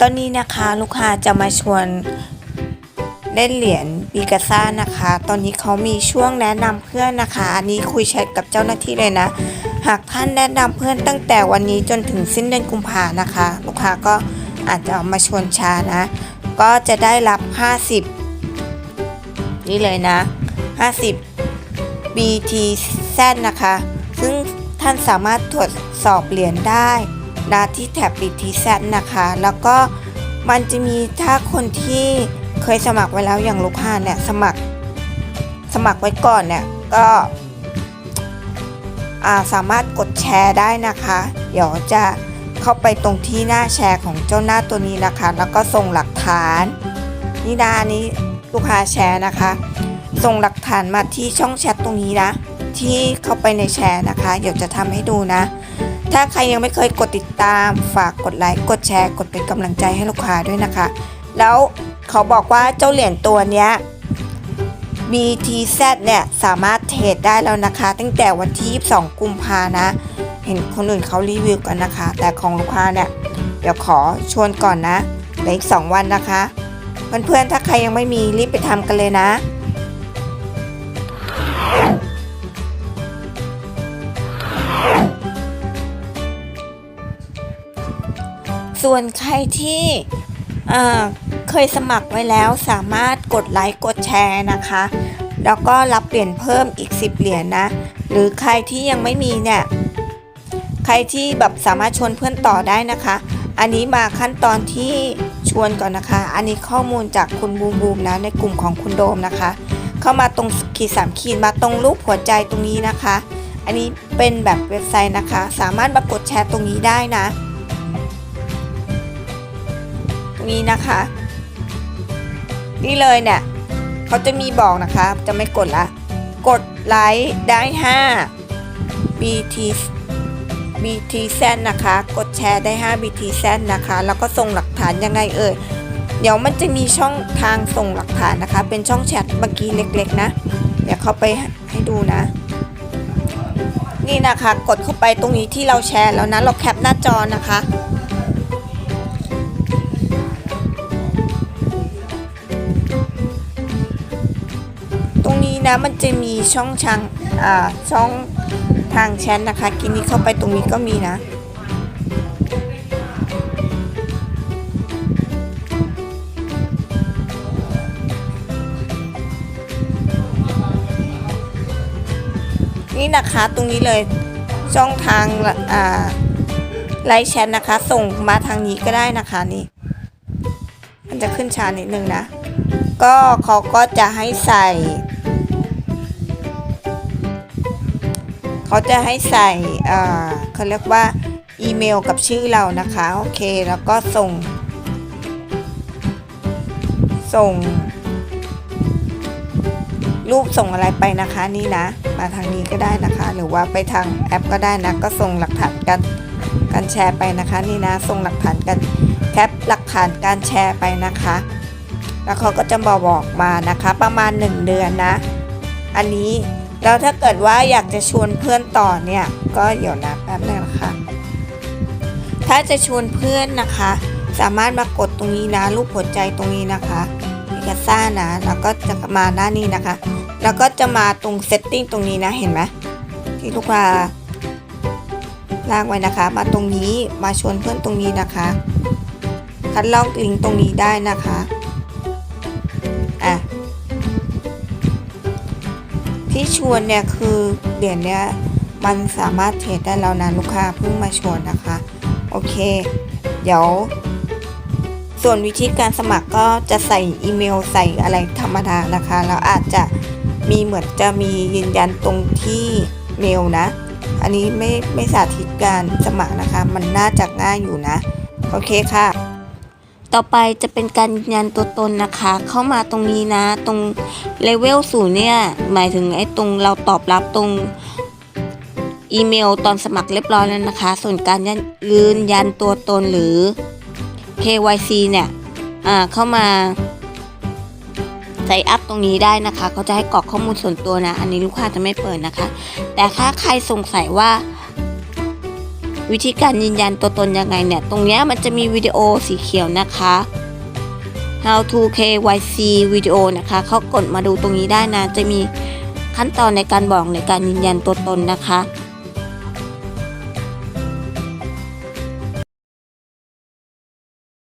ตอนนี้นะคะลูกค้าจะมาชวนเล่นเหรียญบีกาซ่านะคะ ตอนนี้เขามีช่วงแนะนำเพื่อนนะคะ อันนี้คุยแชทกับเจ้าหน้าที่เลยนะ หากท่านแนะนำเพื่อนตั้งแต่วันนี้จนถึงสิ้นเดือนกุมภานะคะ ลูกค้าก็อาจจะเอามาชวนชานะ ก็จะได้รับ 50 นี่เลยนะ 50 BTZ นะคะ ซึ่งท่านสามารถตรวจสอบเหรียญได้ นะที่แท็บ BTZ นะคะ แล้วก็มันจะมีถ้าคนที่เคยสมัครไว้แล้วอย่างลูกค้าเนี่ยสมัครสมัครไว้ก่อนเนี่ยก็สามารถกดแชร์ได้นะคะ เดี๋ยวจะเข้าไปตรงที่หน้าแชร์ของเจ้าหน้าตัวนี้นะคะ แล้วก็ส่งหลักฐานนี่ดานี้ลูกค้าแชร์นะคะ ส่งหลักฐานมาที่ช่องแชทตรงนี้นะ ที่เข้าไปในแชร์นะคะ เดี๋ยวจะทำให้ดูนะ ถ้าใครยังไม่เคยกดติดตามฝากกดไลค์กดแชร์กดเป็นกำลังใจให้ลูกค้าด้วยนะคะ แล้วเขาบอกว่าเจ้าเหรียญตัวเนี้ย BTZ เนี่ยสามารถเทรดได้แล้วนะคะ ตั้งแต่วันที่ 22 กุมภานะ เห็นคนอื่นเขารีวิวกันนะคะ แต่ของลูกค้าเนี่ย เดี๋ยวขอชวนก่อนนะเหลืออีก 2 วันนะคะ เพื่อนๆถ้าใครยังไม่มีรีบไปทำกันเลยนะ ส่วนใครที่เคยสมัครไว้แล้วสามารถกดไลค์กดแชร์นะคะ แล้วก็รับเหรียญเพิ่มอีก 10 เหรียญนะ หรือใครที่ยังไม่มีเนี่ย ใครที่แบบสามารถชวนเพื่อนต่อได้นะคะ อันนี้มาขั้นตอนที่ชวนก่อนนะคะ อันนี้ข้อมูลจากคุณบูมบูมแล้วในกลุ่มของคุณโดมนะคะ เข้ามาตรงขีดสามขีดมาตรงรูปหัวใจตรงนี้นะคะ อันนี้เป็นแบบเว็บไซต์นะคะ สามารถมากดแชร์ตรงนี้ได้นะ นี้นะคะ นี่เลยเนี่ยเขาจะมีบอกนะคะ จะไม่กดละ กดไลค์ได้ 5 BT BTZ นะคะ กดแชร์ได้ 5 BTZ นะคะ แล้วก็ส่งหลักฐานยังไงเอ่ย เดี๋ยวมันจะมีช่องทางส่งหลักฐานนะคะ เป็นช่องแชทเมื่อกี้เล็กๆนะ เดี๋ยวเข้าไปให้ดูนะ นี่นะคะ กดเข้าไปตรงนี้ที่เราแชร์แล้วนะ เราแคปหน้าจอนะคะ นี้นะมันจะมีช่องทางอ่าช่องทางแชทนะคะกินนี้เข้าไปตรงนี้ก็มีนะ นี่นะคะตรงนี้เลยช่องทางอ่าไลฟ์แชทนะคะ ส่งมาทางนี้ก็ได้นะคะนี่ มันจะขึ้นชานิดนึงนะ ก็เขาก็จะให้ใส่ เขาจะให้ใส่เขาเรียกว่าอีเมลกับชื่อเรานะคะ โอเค แล้วก็ส่ง ส่ง รูปส่งอะไรไปนะคะนี่นะ มาทางนี้ก็ได้นะคะ หรือว่าไปทางแอปก็ได้นะ ก็ส่งหลักฐานการการแชร์ไปนะคะ นี่นะ ส่งหลักฐานการแคปหลักฐานการแชร์ไปนะคะ แล้วเขาก็จะบอกบอกมานะคะ ประมาณ 1 เดือนนะ อันนี้ แล้วถ้าเกิดว่าอยากจะชวนเพื่อนต่อเนี่ย ก็เดี๋ยวนะแป๊บนึงนะคะ ถ้าจะชวนเพื่อนนะคะ สามารถมากดตรงนี้นะรูปหัวใจตรงนี้นะคะเอกซ่านะ แล้วก็จะมาหน้านี้นะคะ แล้วก็จะมาตรงเซตติ้งตรงนี้นะเห็นไหมที่ลูกค้าลากไว้นะคะ มาตรงนี้มาชวนเพื่อนตรงนี้นะคะ คัดลอกลิงก์ตรงนี้ได้นะคะ ที่ชวนเนี่ยคือเหรียญเนี่ยมันสามารถเทรดได้แล้วนะลูกค้าเพิ่งมาชวนนะคะ โอเค เดี๋ยว ส่วนวิธีการสมัครก็จะใส่อีเมลใส่อะไรธรรมดานะคะ แล้วอาจจะมีเหมือนจะมียืนยันตรงที่เมลนะ อันนี้ไม่ไม่สาธิตการสมัครนะคะ มันน่าจะง่ายอยู่นะ โอเคค่ะ ต่อไปจะเป็นการยืนยันตัวตนนะคะ เข้ามาตรงนี้นะ ตรงเลเวลศูนย์เนี่ย หมายถึงไอ้ตรงเราตอบรับตรงอีเมลตอนสมัครเรียบร้อยแล้วนะคะ ส่วนการยืนยันตัวตนหรือ KYC เนี่ยเข้ามาใส่อัพตรงนี้ได้นะคะเขาจะให้กรอกข้อมูลส่วนตัวนะ อันนี้ลูกค้าจะไม่เปิดนะคะ แต่ถ้าใครสงสัยว่า วิธีการยืนยันตัวตนยังไงเนี่ย ตรงเนี้ยมันจะมีวิดีโอสีเขียวนะคะ how to KYC วิดีโอนะคะ เขากดมาดูตรงนี้ได้นะ จะมีขั้นตอนในการบอกในการยืนยันตัวตนนะคะ